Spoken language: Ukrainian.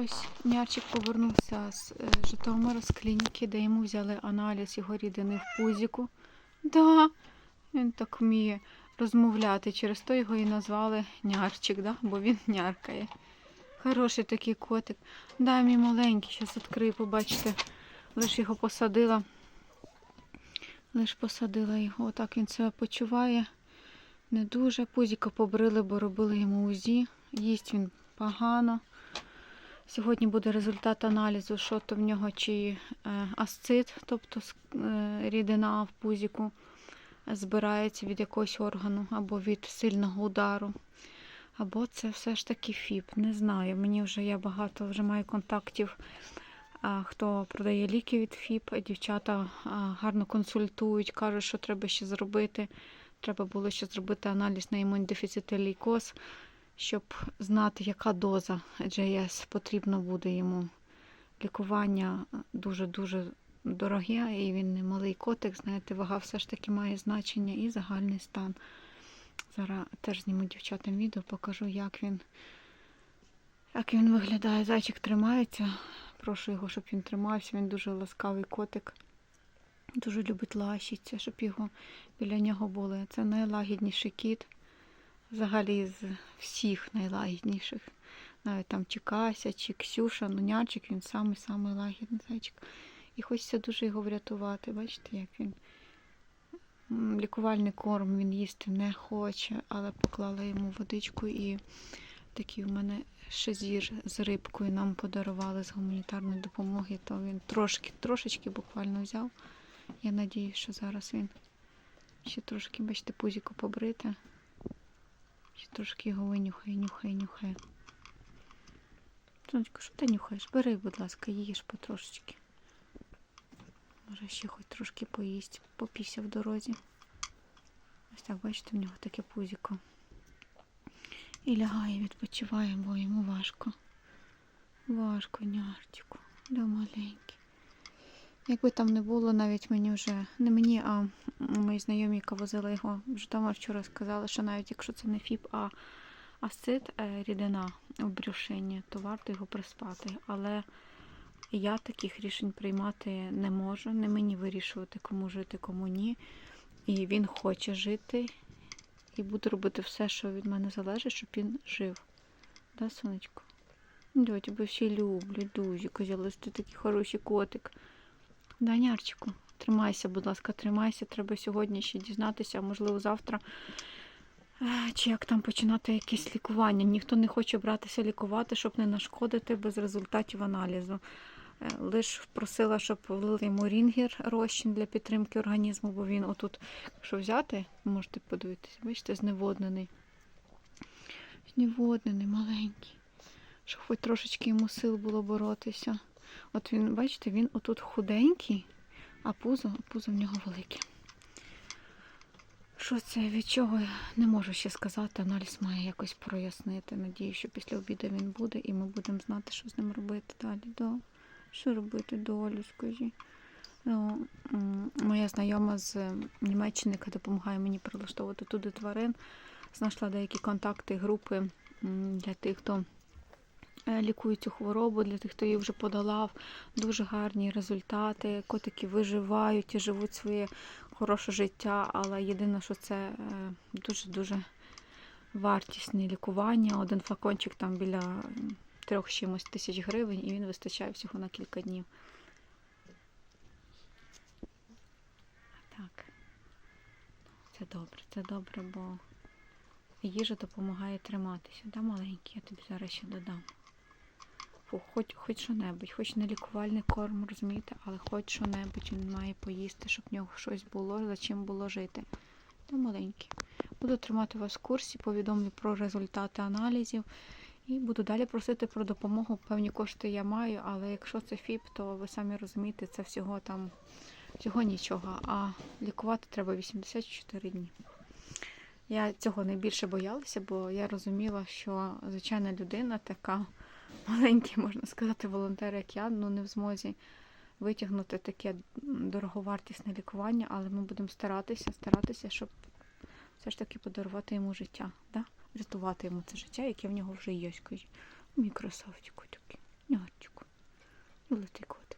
Ось Нярчик повернувся з е, Житомира, з клініки, де йому взяли аналіз його рідини в пузіку. Да, він так вміє розмовляти. Через то його і назвали Нярчик, да? бо він няркає. Хороший такий котик. Да, мій маленький, зараз відкрию, побачите. Лиш його посадила. Лиш посадила його. Отак він себе почуває. Не дуже. Пузіка побрили, бо робили йому УЗІ. Їсть він погано. Сьогодні буде результат аналізу, що то в нього чи е, асцит, тобто е, рідина в пузіку збирається від якогось органу або від сильного удару. Або це все ж таки ФІП. Не знаю. Мені вже я багато вже маю контактів, хто продає ліки від ФІП. Дівчата гарно консультують, кажуть, що треба ще зробити. Треба було ще зробити аналіз на імунодефіцит і лейкоз, щоб знати, яка доза JS потрібно буде йому. Лікування дуже-дуже дороге, і він не малий котик, знаєте, вага все ж таки має значення і загальний стан. Зараз теж зніму дівчатам відео, покажу, як він, як він виглядає. Зайчик тримається. Прошу його, щоб він тримався. Він дуже ласкавий котик. Дуже любить лащитися, щоб його біля нього були. Це найлагідніший кіт. Взагалі з всіх найлагідніших. Навіть там чи Кася, чи Ксюша, ну нячик, він самий-самий лагідний зайчик. І хочеться дуже його врятувати. Бачите, як він. Лікувальний корм він їсти не хоче, але поклала йому водичку і такий у мене шезір з рибкою нам подарували з гуманітарної допомоги, то він трошки, трошечки буквально взяв. Я надію, що зараз він ще трошки, бачите, пузіко побрите. Ще трошки його винюхає, нюхає, нюхає. Сонечко, що ти нюхаєш? Бери, будь ласка, їж потрошечки. Може ще хоч трошки поїсть, попісся в дорозі. Ось так, бачите, в нього таке пузіко. І лягає, відпочиває, бо йому важко. Важко, няртіку, да маленький. Якби там не було, навіть мені вже, не мені, а мої знайомі, яка возила його в Житомир вчора сказали, що навіть якщо це не фіб, а асцит, е, рідина у брюшині, то варто його приспати. Але я таких рішень приймати не можу. Не мені вирішувати, кому жити, кому ні. І він хоче жити. І буду робити все, що від мене залежить, щоб він жив. Да, сонечко? Да, тебе всі люблять, дуже. Казали, ти такий хороший котик. Да, Нярчику, тримайся, будь ласка, тримайся. Треба сьогодні ще дізнатися, а можливо завтра. е, Чи як там починати якесь лікування? Ніхто не хоче братися лікувати, щоб не нашкодити без результатів аналізу. Е, Лиш просила, щоб влили йому рінгер розчин для підтримки організму, бо він отут, якщо взяти, можете подивитися, бачите, зневоднений. Зневоднений, маленький. Щоб хоч трошечки йому сил було боротися. От він, бачите, він отут худенький, а пузо, пузо в нього велике. Що це від чого? Не можу ще сказати. Аналіз має якось прояснити. Надію, що після обіду він буде, і ми будемо знати, що з ним робити далі. Да. Що робити долю, скажі. Ну, моя знайома з Німеччини, яка допомагає мені прилаштовувати туди тварин, знайшла деякі контакти, групи для тих, хто лікує цю хворобу, для тих, хто її вже подолав. Дуже гарні результати. Котики виживають і живуть своє хороше життя, але єдине, що це е, дуже-дуже вартісне лікування. Один флакончик там біля трьох чимось тисяч гривень, і він вистачає всього на кілька днів. Так. Це добре, це добре, бо їжа допомагає триматися. Да, маленький, я тобі зараз ще додам. Фу, Хоч, хоч що-небудь, хоч не лікувальний корм, розумієте, але хоч що-небудь він має поїсти, щоб в нього щось було, за чим було жити. Та маленький. Буду тримати вас в курсі, повідомлю про результати аналізів і буду далі просити про допомогу. Певні кошти я маю, але якщо це ФІП, то ви самі розумієте, це всього там всього нічого. А лікувати треба 84 дні. Я цього найбільше боялася, бо я розуміла, що звичайна людина така маленький, можна сказати, волонтери, як я, ну не в змозі витягнути таке дороговартісне лікування, але ми будемо старатися, старатися, щоб все ж таки подарувати йому життя, да? рятувати йому це життя, яке в нього вже є. Мікрософтіку, красавчик такий. Золотий котик.